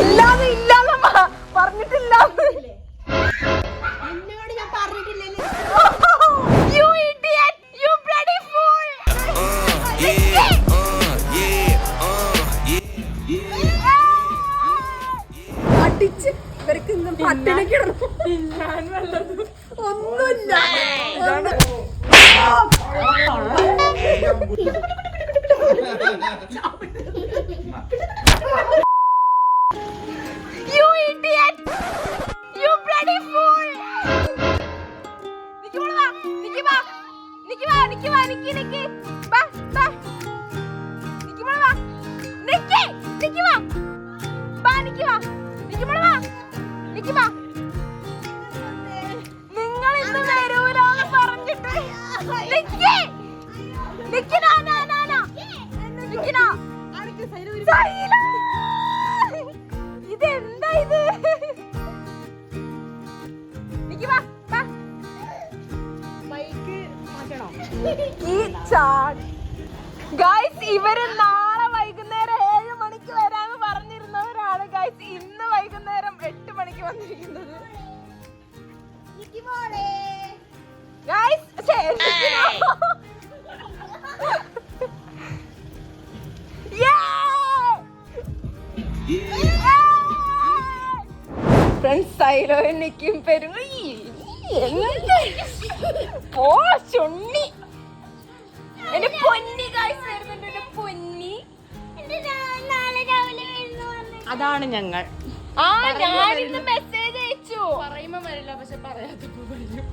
ഇല്ലാതെ ഇല്ലാന്നമ്മ പറഞ്ഞിട്ടില്ല. എന്നോട് ഞാൻ പറഞ്ഞിട്ടില്ലേ You idiot! You bloody fool! അടിച്ച് ഇവർക്ക് ഇന്നും പട്ടിണി കിടന്നു. ഒന്നുമില്ല. You idiot! You bloody fool! നിക്ക് വാ, നിക്ക് വാ, നിക്ക് വാ, നിക്ക് നിക്ക്, നിക്കും പെരും. പോ ചുണ്ണി. എന്റെ പൊന്നി വരുന്നുണ്ട് എന്റെ പൊന്നി. അതാണ് ഞങ്ങൾ. ആ ഞാൻ ഇന്ന് മെസ്സേജ് അയച്ചു. പറയുമ്പോ വരില്ല പക്ഷെ പറയാത്തപ്പോ വരും.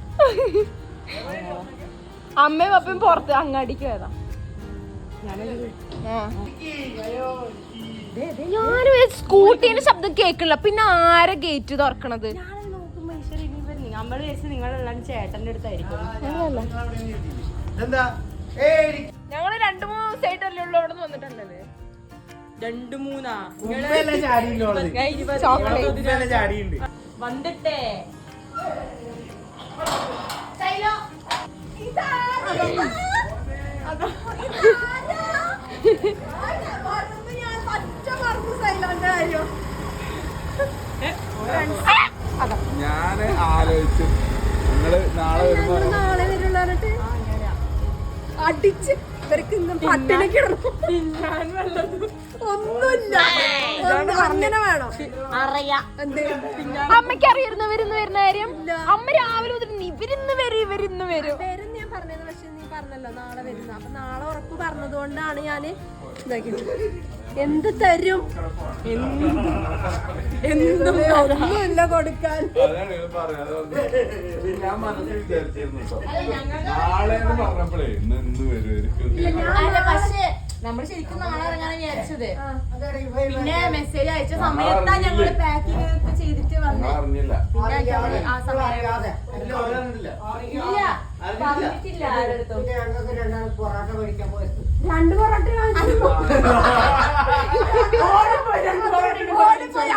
അമ്മയും അപ്പയും പുറത്ത് അങ്ങാടിക്ക് പോയതാ ഞാനും സ്കൂട്ടീന്റെ ശബ്ദം കേക്കില്ല പിന്നെ ആരെ ഗേറ്റ് തുറക്കണത്? ഇനി നമ്മൾ നിങ്ങളെല്ലാം അടുത്തായിരിക്കും. എന്താ ഞങ്ങൾ രണ്ടു മൂന്ന് ദിവസമായിട്ടല്ലേ ഉള്ളവിടെ വന്നിട്ടല്ലേ രണ്ടു മൂന്നാ? വന്നിട്ടേ ഞാൻ ചോക്ലേറ്റ് ഉമ്മയല്ലേ ചാടിയുണ്ട്. വന്നിട്ടേ. ഞാൻ ആലോചിച്ചു. നിങ്ങൾ നാളെ വരുമ്പോ നാളെ വരുള്ള അടിച്ച് ഇവർക്ക് ഇന്നും പട്ടിണി കിടന്നു. ഒന്നുമില്ല. ഒന്ന് അങ്ങനെ വേണം? അറിയാ. എന്ത്? അമ്മയ്ക്ക് അറിയായിരുന്നു വരുന്ന വരുന്ന കാര്യം. അമ്മ രാവിലെ മുതൽ ഇവരിന്ന് വരും ഇവരിന്ന് വരും. ഞാൻ പറഞ്ഞത് പക്ഷെ പറഞ്ഞല്ലോ നാളെ വരുന്ന. അപ്പൊ നാളെ ഉറപ്പ് പറഞ്ഞതുകൊണ്ടാണ് ഞാൻ ഇതാക്കിയത്. എന്ത് തരും? എന്തും ഒന്നുമില്ല കൊടുക്കാൻ. ഞാൻ നമ്മൾ ശരിക്കും നാളെ ഇറങ്ങാൻ വിചാരിച്ചത്. പിന്നെ മെസ്സേജ് അയച്ച സമയത്താ ഞങ്ങൾ പാക്കിംഗ് ഒക്കെ ചെയ്തിട്ട് വന്നത് പിന്നെ ആ സമയം ഇല്ല. പറഞ്ഞിട്ടില്ല ആരടുത്തും രണ്ട് പൊറോട്ട വാങ്ങിച്ചു. പൊറോട്ട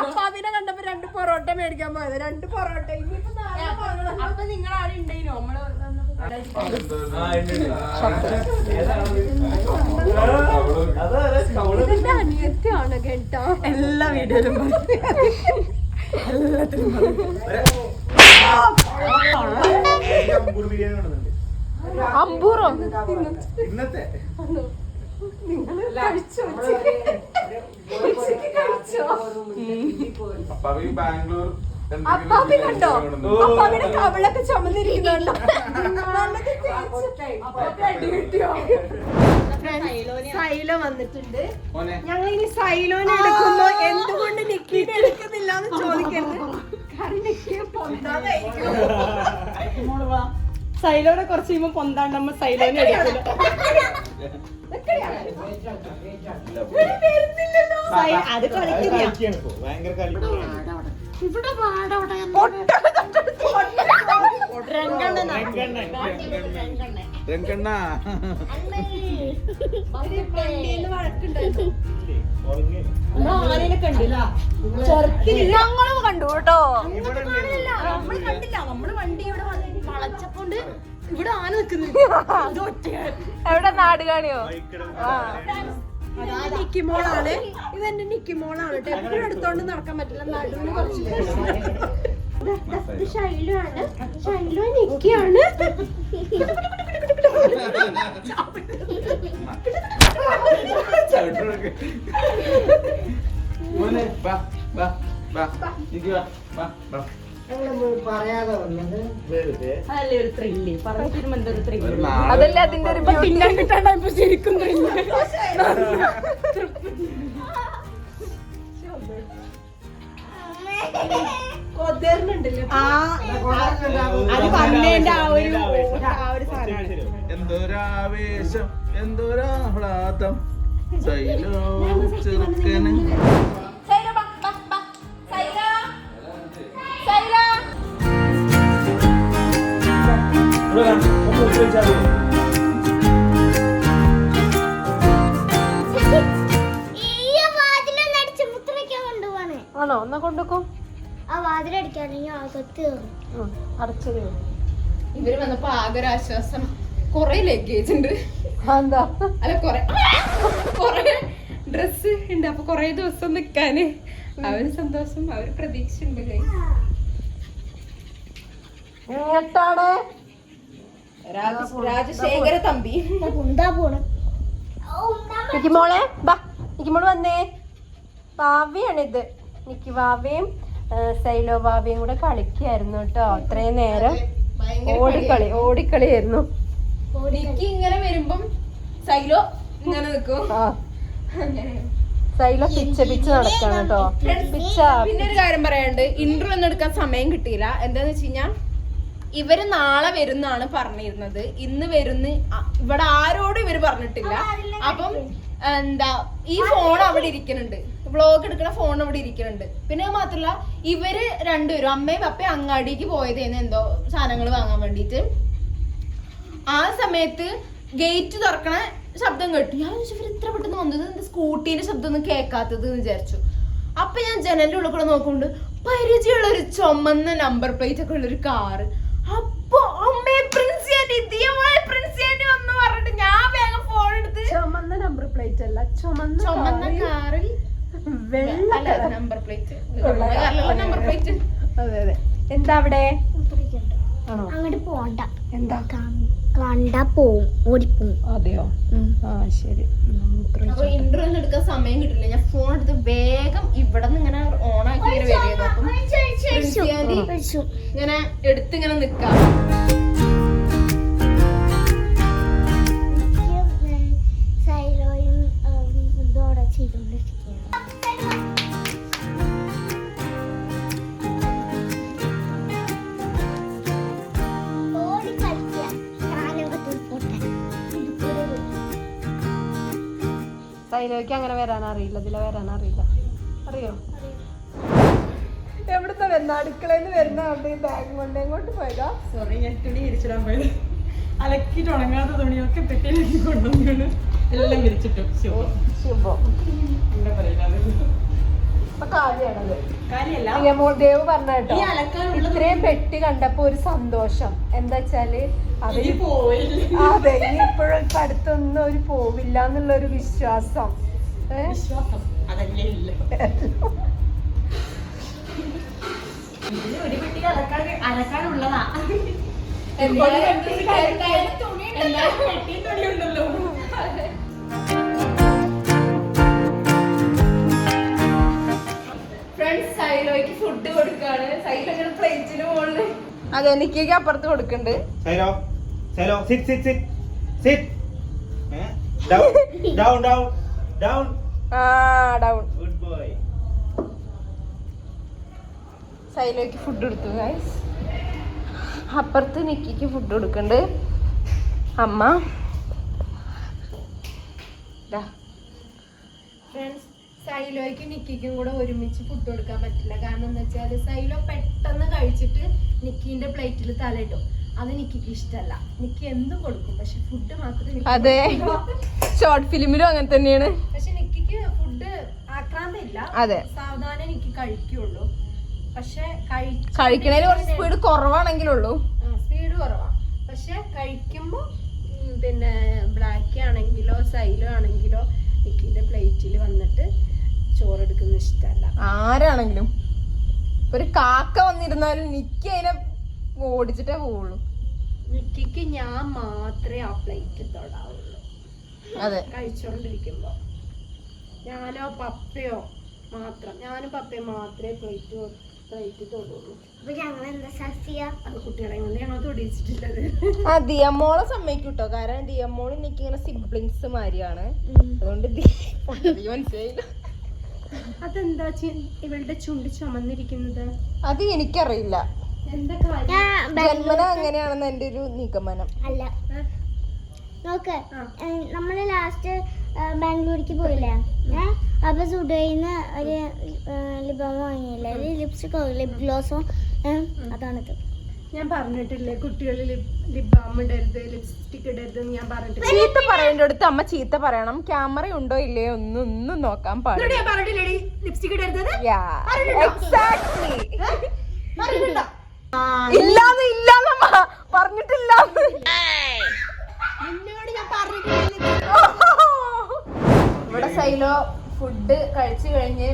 അപ്പാവിനെ കണ്ടപ്പോ രണ്ട് പൊറോട്ട മേടിക്കാൻ പോയത്. രണ്ട് പൊറോട്ട. അപ്പൊ നിങ്ങൾ ആടെ ഉണ്ടേനോ? നമ്മൾ ഇതെന്റെ അനിയത്തിയാണ് കേട്ടോ. എല്ലാ വീഡിയോയിലും ബിരിയാണി കൊണ്ടുവന്നിട്ടുണ്ട്. അമ്പൂറോ? ഇന്നത്തെ. ബാംഗ്ലൂർ അപ്പാപ്പി കണ്ടോ? ബിരിയാണി കൊണ്ടുവന്നു. അപ്പാപ്പിയുടെ കവളൊക്കെ ചുമന്നിരിക്കുന്നുണ്ടോ? നല്ലത് സൈലോ വന്നിട്ടുണ്ട്. ഞങ്ങൾ ഇനി സൈലോനെ എടുക്കുമ്പോ എന്തുകൊണ്ട് നിക്കിനെ എടുക്കുന്നില്ല എന്ന് ചോദിക്കരുത്. സൈലോടെ കുറച്ച് കഴിയുമ്പോ പൊന്താണ്ടമ്മ സൈലോനെ അത് കളിക്കുന്ന കണ്ടില്ല ഞങ്ങളും കണ്ടു കേട്ടോ. നമ്മൾ കണ്ടില്ല. നമ്മൾ വണ്ടി ഇവിടെ വളച്ചപ്പോണ്ട് ഇവിടെ ആന ഇത് ഒറ്റയാൻ എവിടെ നാട് കാണിയോ? നിക്കിമോളാണ് അതാ നിക്കി മോളാണ്. ഇതെന്റെ നിക്കി മോളാണ് കേട്ടോ. എപ്പോഴും എടുത്തോണ്ട് നടക്കാൻ പറ്റില്ല. നടുവിന് കുറച്ച് ആണ് ശൈലു നിക്കിയാണ്. മോനെ വാ വാ വാ വാ വാ വാ. അതല്ലേ അതിന്റെ ഒരു. തിന്നാൻ കിട്ടാണ്ട് ഇപ്പൊ ശരിക്കും കൊതേറിനുണ്ടല്ലോ അത് പറഞ്ഞതിന്റെ ആ ഒരു ആ ഒരു സാധനമാണ്. എന്തൊരാവേശം എന്തൊരാഹ്ലാദം. സൈലോ ചെറുക്കന്. ആണോ? എന്നാ ആ അകത്ത് അടച്ചത് ഇവർ വന്നപ്പോ ആകെ ഒരു ആശ്വാസം കൊറേ ലഗേജ് ഉണ്ട് എന്താ അല്ല കൊറേ കൊറേ ഡ്രസ് ഉണ്ട്. അപ്പൊ കൊറേ ദിവസം നിക്കാന്. അവർ സന്തോഷം അവർ പ്രതീക്ഷ ഉണ്ട് രാജശേഖര തമ്പി. ഉണ്ടാ പോണേ? നിക്കി മോളെ ബാ നിക്കി മോൾ വന്നേ. വാവയാണിത് നിക്കി വാവയും സൈലോ വാവയും കൂടെ കളിക്കായിരുന്നു കേട്ടോ. അത്രയും നേരം ഓടിക്കളി ഓടിക്കളിയായിരുന്നു. എനിക്ക് ഇങ്ങനെ വരുമ്പം സൈലോ ഇങ്ങനെ നിൽക്കും ആ. സൈലോ പിച്ച പിച്ച നടക്കാണ് കേട്ടോ. പിച്ച പിന്നെ ഒരു കാര്യം പറയാണ്ട് ഇന്റർവ്യൂ ഒന്നും എടുക്കാൻ സമയം കിട്ടിയില്ല. എന്താന്ന് വെച്ച് കഴിഞ്ഞാ ഇവർ നാളെ വരുന്നാണ് പറഞ്ഞിരുന്നത്. ഇന്ന് വരുന്ന ഇവിടെ ആരോടും ഇവർ പറഞ്ഞിട്ടില്ല. അപ്പം എന്താ ഈ ഫോൺ അവിടെ ഇരിക്കുന്നുണ്ട് വ്ളോഗ് എടുക്കുന്ന ഫോൺ അവിടെ ഇരിക്കുന്നുണ്ട് പിന്നെ മാത്രല്ല ഇവർ രണ്ടുപേരും അമ്മയും അപ്പയും അങ്ങാടിക്ക് പോയതേന്ന് എന്തോ സാധനങ്ങൾ വാങ്ങാൻ വേണ്ടിയിട്ട്. ആ സമയത്ത് ഗേറ്റ് തുറക്കണ ശബ്ദം കേട്ടു. ഞാൻ വിചാരിച്ചു ഇവർ ഇത്ര പെട്ടെന്ന് വന്നത്? എന്റെ സ്കൂട്ടീന്റെ ശബ്ദം ഒന്നും കേൾക്കാത്തത്? എന്ന് വിചാരിച്ചു. അപ്പൊ ഞാൻ ജനലിന്റെ ഉള്ളിൽ കൂടെ നോക്കുന്നുണ്ട്. പരിചയമുള്ള ഒരു ചുമന്ന നമ്പർ പ്ലേറ്റ് ഒക്കെ ഉള്ള ഒരു കാറ് അപ്പൊ അമ്മേ പ്രിൻസ് ദിയമായ പ്രിൻസി വന്നു പറഞ്ഞിട്ട് ഞാൻ വേഗം ഫോൺ എടുത്ത് ചുമന്ന നമ്പർ പ്ലേറ്റ് അല്ല ചുമന്ന ചുമന്ന കാറിൽ വെള്ള നമ്പർ പ്ലേറ്റ് നമ്പർ പ്ലേറ്റ് അതെ അതെ. എന്താ അവിടെ? അങ്ങോട്ട് പോണ്ട. എന്താ? കണ്ടാ പോവും ഓടിപ്പോവും. അതെയോ? ആ ശരി. ഇന്റർവ്യൂ എടുക്കാൻ സമയം കിട്ടില്ല. ഞാൻ ഫോൺ എടുത്ത് വേഗം ഇവിടെ നിന്ന് ഇങ്ങനെ ഓൺ ആക്കി ഇങ്ങനെ വരികയായിരുന്നു അപ്പം സൈലോയ്ക്ക് അങ്ങനെ വരാൻ അറിയില്ല ഇതിലെ വരാൻ അറിയില്ല. അറിയോ? എവിടുത്തെ വരുന്ന? അടുക്കളയിൽ നിന്ന് വരുന്ന അവിടെ ബാഗ് കൊണ്ട് എങ്ങോട്ട് പോയതാ? സോറി ഞാൻ തുണി ഇരിച്ചിടാൻ പോയത്. അലക്കിട്ട് ഉണങ്ങാത്ത തുണിയൊക്കെ പെട്ടിയിലേക്ക് കൊണ്ടുവന്നു എല്ലാം വിരിച്ചിട്ടു. ശുഭം. എന്താ പറയുന്നത്? ദേവ് പറഞ്ഞ കേട്ടോ ഇത്രയും പെട്ടി കണ്ടപ്പോ ഒരു സന്തോഷം. എന്താ വെച്ചാൽ അവർ പോയില്ല അതെ ഇനി ഇപ്പോഴും ഇപ്പൊ അടുത്തൊന്നും ഒരു പോവില്ല എന്നുള്ള ഒരു വിശ്വാസം. ഒരു പെട്ടി തുണി അലക്കാനുള്ളതാ. സൈലോയ്ക്ക് ഫുഡ് കൊടുക്കാണ്. സൈലോ ഇങ്ങനെ പ്ലേറ്റിന് മുകളിൽ അതെ എനിക്ക് അപ്പുറത്ത് കൊടുക്കണ്ട്. Silo silo sit sit sit sit down down down down ആ ഡൗൺ ഗുഡ് ബോയ് സൈലോയ്ക്ക് ഫുഡ് കൊടുത്തു ഗൈസ് അപ്പുറത്ത് നിക്കിക്ക് ഫുഡ് കൊടുക്കണ്ട്. അമ്മ. ദാ. ഫ്രണ്ട്സ് സൈലോയ്ക്കും നിക്കിക്കും കൂടെ ഒരുമിച്ച് ഫുഡ് കൊടുക്കാൻ പറ്റില്ല. കാരണം എന്താ വെച്ചാൽ സൈലോ പെട്ടെന്ന് കഴിച്ചിട്ട് നിക്കിന്റെ പ്ലേറ്റിൽ തലയിട്ടു അത് നിക്കിക്ക് ഇഷ്ടമല്ല നിക്കി എന്തും കൊടുക്കും. പക്ഷെ ഫുഡ് മാത്രം നിക്കി അതെ. ഷോർട്ട് ഫിലിമിലും അങ്ങനെ തന്നെയാണ്. പക്ഷെ നിക്കിക്ക് ഫുഡ് ആക്രാന്തമില്ല അതെ. സാവധാനം നിക്കി കഴിക്കുള്ളൂ. പക്ഷെ കഴിക്കണേൽ കുറച്ച് സ്പീഡ് കുറവാണെങ്കിലുള്ളൂ. സ്പീഡ് കുറവാ. പക്ഷെ കഴിക്കുമ്പോ പിന്നെ ബ്ലാക്ക് ആണെങ്കിലോ സൈലോ ആണെങ്കിലോ നിക്കിന്റെ പ്ലേറ്റിൽ വന്നിട്ട് ചോറെടുക്കുന്ന ഇഷ്ടമല്ല. ആരാണെങ്കിലും ഒരു കാക്ക വന്നിരുന്നാലും നിക്ക് അതിനെ ഓടിച്ചിട്ടേ പോവുള്ളൂ. നിക്കിക്ക് ഞാൻ മാത്രമേ ആ പ്ലേറ്റ് തൊടാവുള്ളൂ അതെ. കഴിച്ചോണ്ടിരിക്കുമ്പോ. ഞാനോ പപ്പയോ മാത്രം ഞാനും പപ്പയും മാത്രമേ പ്ലേറ്റ് പ്ലേറ്റ് തൊടുള്ളൂ ദിയമ്മോളെ സമ്മതിക്കൂട്ടോ. കാരണം ഡിയമ്മോളും എനിക്ക് ഇങ്ങനെ സിബ്ലിങ്സ് മാതിരിയാണ് അതുകൊണ്ട് മനസ്സിലായില്ല. അതെന്താ ചി- ഇവളുടെ ചുണ്ട് ചുമന്നിരിക്കുന്നത്? അത് എനിക്കറിയില്ല. എന്താ കാര്യം? ഞാൻ ജന്മന അങ്ങനെയാണെന്ന് എന്റെ ഒരു നിഗമനം അല്ല. നോക്ക് നമ്മൾ നമ്മൾ ലാസ്റ്റ് ബാംഗ്ലൂരിക്ക് പോയില്ലേ? ഏഹ് അപ്പൊ സുഡൈന്ന് ഒരു ലിബം വാങ്ങിയില്ലേ? ഒരു ലിപ്സ്റ്റിക്കോ ലിപ് ഗ്ലോസോ അതാണിത്. ഞാൻ പറഞ്ഞിട്ടില്ലേ കുട്ടികളിൽ ലിപ് ബാം ഇടരുത് ലിപ്സ്റ്റിക് ഇടരുത് ഞാൻ പറഞ്ഞിട്ടില്ല? ചീത്ത പറയേണ്ട അടുത്ത് അമ്മ ചീത്ത പറയണം. ക്യാമറ ഉണ്ടോ ഇല്ലയോ ഒന്നും ഒന്നും നോക്കാൻ പാടില്ല. ഞാൻ പറഞ്ഞിട്ടില്ലേ ലിപ്സ്റ്റിക് ഇടരുത് എക്സാക്ട്ലി ഇല്ലാന്ന് ഇല്ലാന്ന് അമ്മ. പറഞ്ഞിട്ടില്ല നിന്നോട് ഞാൻ പറഞ്ഞിട്ടില്ല? ഇവിടെ സൈലോ ഫുഡ് കഴിച്ചു കഴിഞ്ഞ്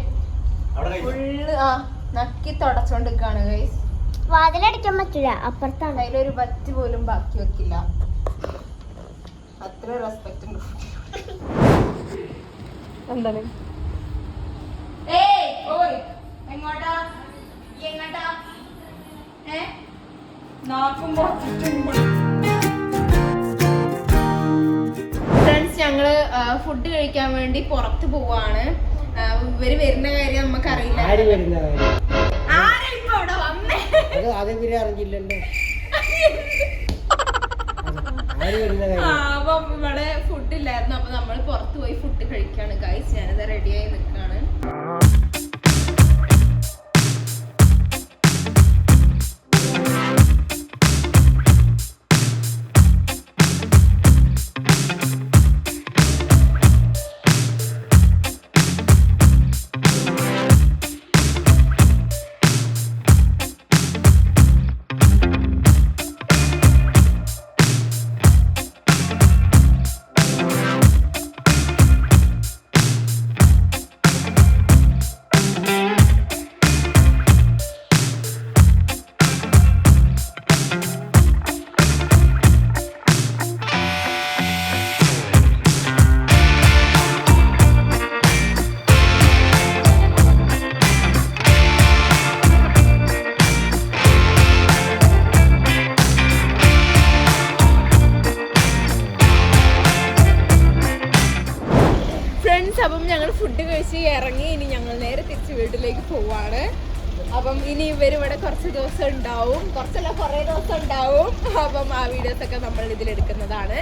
ഫുള്ള് ആ നക്കി തുടച്ചോണ്ടിരിക്കാണ് ഗൈസ് വാതിലടിക്കാൻ പറ്റില്ല അപ്പുറത്താണ്. അതിലൊരു പറ്റ് പോലും ബാക്കി വെക്കില്ല. അത്ര റെസ്പെക്ട് ഉണ്ട്. എന്താണ്? ഫ്രണ്ട്സ് ഞങ്ങൾ ഫുഡ് കഴിക്കാൻ വേണ്ടി പുറത്ത് പോവാണ്. ഇവർ വരുന്ന കാര്യം നമുക്ക് അത് ആദ്യം വരെ അറിഞ്ഞില്ലല്ലോ അപ്പം ഇവിടെ ഫുഡ് ഇല്ലായിരുന്നു. അപ്പൊ നമ്മൾ പുറത്ത് പോയി ഫുഡ് കഴിക്കാണ്. ഗൈസ് ഞാനത് റെഡിയായി നിൽക്കാണ്. ദിവസം ഉണ്ടാവും കുറച്ചല്ല കുറേ ദിവസം ഉണ്ടാവും അപ്പം ആ വീഡിയോസ് ഒക്കെ നമ്മൾ ഇതിൽ എടുക്കുന്നതാണ്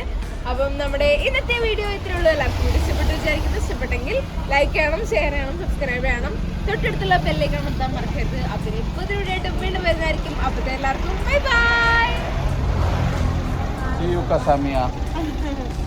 അപ്പം നമ്മുടെ ഇന്നത്തെ വീഡിയോ ഇത്രയുള്ളൂ. എല്ലാവർക്കും കൂടി ഇഷ്ടപ്പെട്ടു വിചാരിക്കുന്നു. ഇഷ്ടപ്പെട്ടെങ്കിൽ ലൈക്ക് ചെയ്യണം ഷെയർ ചെയ്യണം സബ്സ്ക്രൈബ് ചെയ്യണം. തൊട്ടടുത്തുള്ള ബെല്ലേക്ക് എടുത്താൽ മറക്കരുത്. അപ്പം ഇപ്പോൾ വീഡിയോ വീണ്ടും വരുന്നതായിരിക്കും. അപ്പോഴത്തെ എല്ലാവർക്കും ബൈ ബൈ See you.